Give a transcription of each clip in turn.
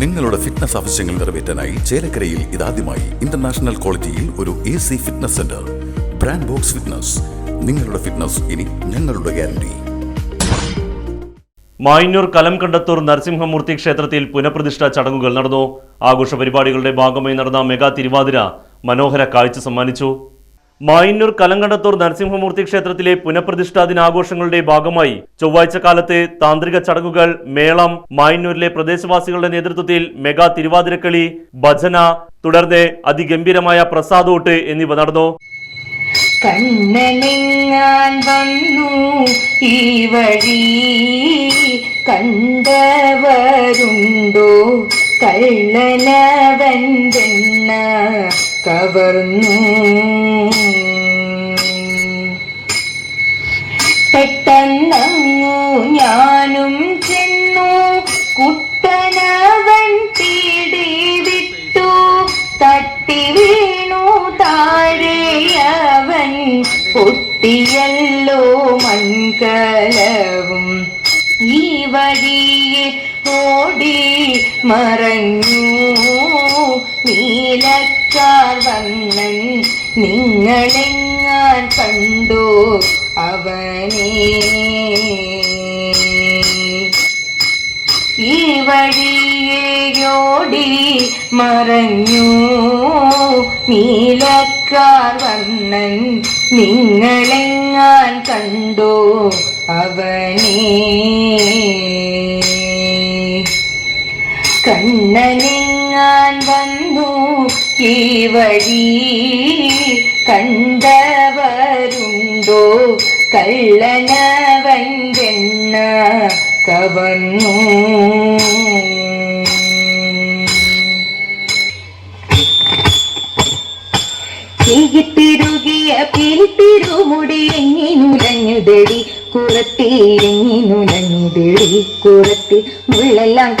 നിങ്ങളുടെ ഫിറ്റ്നസ് ആവശ്യങ്ങൾ നിറവേറ്റാനായി ചേലക്കരയിൽ ഇതാദ്യമായി ഇന്റർനാഷണൽ ക്വാളിറ്റിയിൽ ഒരു A C fitness centre brand box fitness നിങ്ങളുടെ ഫിറ്റ്നസ് ഇനി ഞങ്ങളുടെ ഗ്യാരണ്ടി മായന്നൂർ കലം കണ്ടത്തൂർ നരസിംഹമൂർത്തി ക്ഷേത്രത്തിൽ പുനഃപ്രതിഷ്ഠാ ചടങ്ങുകൾ നടന്നു. ആഘോഷ പരിപാടികളുടെ ഭാഗമായി നടന്ന മെഗാ തിരുവാതിര മനോഹര കാഴ്ച സമ്മാനിച്ചു. മായന്നൂർ കലങ്കണ്ടത്തൂർ നരസിംഹമൂർത്തി ക്ഷേത്രത്തിലെ പുനഃപ്രതിഷ്ഠാ ദിനാഘോഷങ്ങളുടെ ഭാഗമായി ചൊവ്വാഴ്ച കാലത്തെ താന്ത്രിക ചടങ്ങുകൾ മേളം മായന്നൂരിലെ പ്രദേശവാസികളുടെ നേതൃത്വത്തിൽ മെഗാ തിരുവാതിരക്കളി ഭജന തുടർന്ന് അതിഗംഭീരമായ പ്രസാദോട്ട് എന്നിവ നടന്നു. കണ്ണനെങ്ങാൻ വന്നു കള്ളനവൻ കവർന്നു. പെട്ടെന്നങ്ങു ഞാനും ചെന്നു. കുട്ടനവൻ പീടി വിട്ടു. തട്ടി വീണു താഴെയവൻ പൊട്ടിയല്ലോ മൺകലവും ഈ വഴിയെ ഓടി മറഞ്ഞു. നീലക്കാർ വന്നൻ നിങ്ങളെങ്ങാൻ കണ്ടോ അവനെ. ഈ വഴിയേയോടി മറഞ്ഞു നീലക്കാർ വന്നൻ നിങ്ങളെങ്ങാൻ കണ്ടോ അവനെ. വന്നു. ഈ വഴി കണ്ടവരുണ്ടോ? കള്ളനവൻ കവന്നു. തിരുകിയ എങ്ങി നുലഞ്ഞുതടി കുറത്തി എങ്ങി നുലഞ്ഞുതടി കുറത്തി മുള്ളെല്ലാം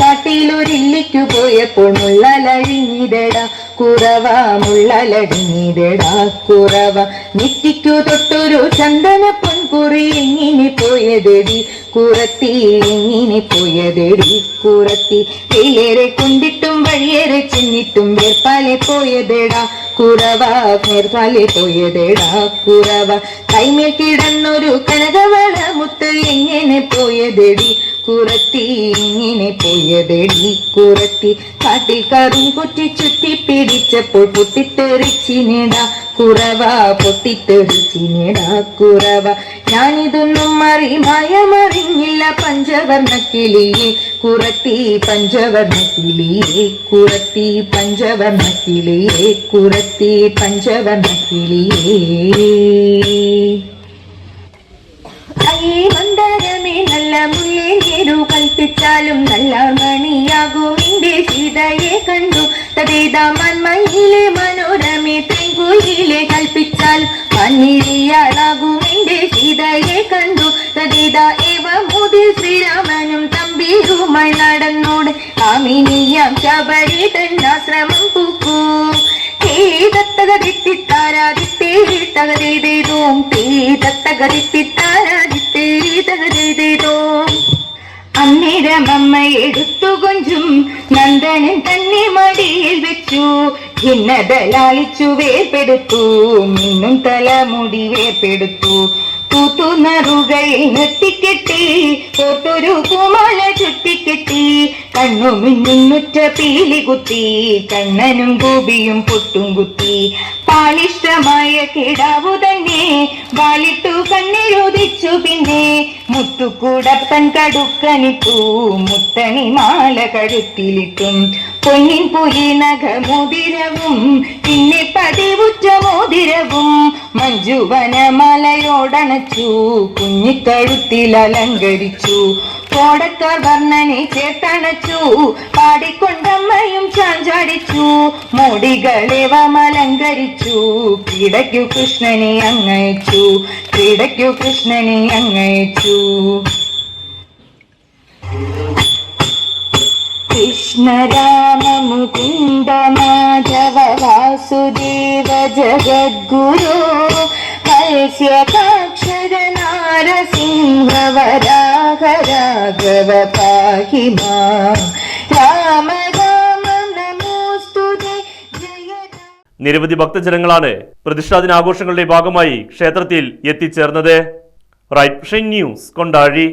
കാട്ടിലൊരില്ലിക്കു പോയപ്പോൾ മുള്ളലഴിഞ്ഞിടടാ. കുറവ മുള്ളലടിഞ്ഞിടടാ കുറവ. നെറ്റിക്കു തൊട്ടൊരു ചന്ദന പൊൻകുറി എങ്ങിനെ പോയതെടി? കുറത്തി എങ്ങിനെ പോയതെടി? കുറത്തി വെയിലേറെ കൊണ്ടിട്ടും വഴിയേറെ ചെന്നിട്ടും വേർപ്പാലെ പോയതെടാ. കുറവ വേർപ്പാലെ പോയതെടാ. കുറവ. കൈമേൽ കിടന്നൊരു കനകവള മുത്ത് എങ്ങനെ പോയതെടി? കുറത്തി ഇങ്ങനെ പോയതെടി കുറത്തി കാട്ടിൽ കറും കുറ്റി ചുറ്റി പിടിച്ചപ്പോൾ പൊട്ടിത്തെറിച്ചിനിടാ കുറവ പൊട്ടിത്തെറിച്ചിനിടാ കുറവ. ഞാനിതൊന്നും മറി ഭയമറിഞ്ഞില്ല പഞ്ചവർണ കിളിയെ. കുറത്തി പഞ്ചവർണ കിളിയെ കുറത്തി പഞ്ചവർണ കിളിയെ കുറത്തി പഞ്ചവർണ കിളിയേ. നല്ല മുല്ലേരു കൽപ്പിച്ചാലും നല്ല മണിയാകും. എന്റെ സീതയെ കണ്ടു തതേതാമന്മയിലെ മനോരമേ തെങ്കുയിലെ കൽപ്പിച്ചാൽ മണ്ണിരിയാളാകും. എന്റെ സീതയെ കണ്ടു തതേതാ ഏവ മോദി ശ്രീരാമനും തമ്പീരുമായി നടന്നോട് കാമിനിയാം ശബരി തന്നാശ്രമം പൂക്കൂ. തകതേതേതോം തകതേതേതോം അന്നേരം അമ്മ എടുത്തു കൊഞ്ചും നന്ദനൻ തന്നെ മടിയിൽ വെച്ചു. ഭിന്നതലാളിച്ചു വേർപ്പെടുത്തു മിന്നും തലമുടി വേർപെടുത്തു. തൂത്തുനറുകയിൽ നിർത്തിക്കെട്ടി തോർത്തൊരു കുമല ചുറ്റിക്കെട്ടി. കണ്ണു മിന്നുറ്റ പീലി കുത്തി കണ്ണനും ഗോപിയും പൊട്ടും കുത്തി. പാളിഷ്ടമായ കിടാവു തന്നെ വാലിട്ടു കണ്ണിരോധിച്ചു പിന്നെ. മുത്തുകൂടപ്പൻ കടുക്കനിട്ടു മുത്തണി മാല കഴുത്തിലിട്ടും. പൊന്നിൻ പുലി നഖമോതിരവും പിന്നെ പതിവുറ്റ മോതിരവും. മഞ്ജുവന മലയോടണച്ചു കുഞ്ഞിക്കഴുത്തിൽ അലങ്കരിച്ചു. കോടക്കാർ വർണനെ ചേർത്തണച്ചു പാടിക്കൊണ്ടമ്മയും ചാഞ്ചാടിച്ചു. മോടികളേവം മലങ്കരിച്ചു കിടക്കു കൃഷ്ണനെ അങ്ങയച്ചു കിടക്കു കൃഷ്ണനെ അങ്ങയച്ചു. कृष्ण राम मुकुन्द माधव वासुदेव जगद्गुरो हल्स्यकाक्षर नारसिंहवराघ राघव पाहि मा राम നിരവധി ഭക്തജനങ്ങളാണ് പ്രതിഷ്ഠാദിനാഘോഷങ്ങളുടെ ഭാഗമായി ക്ഷേത്രത്തിൽ എത്തിച്ചേർന്നത്. Right news Kondazhy.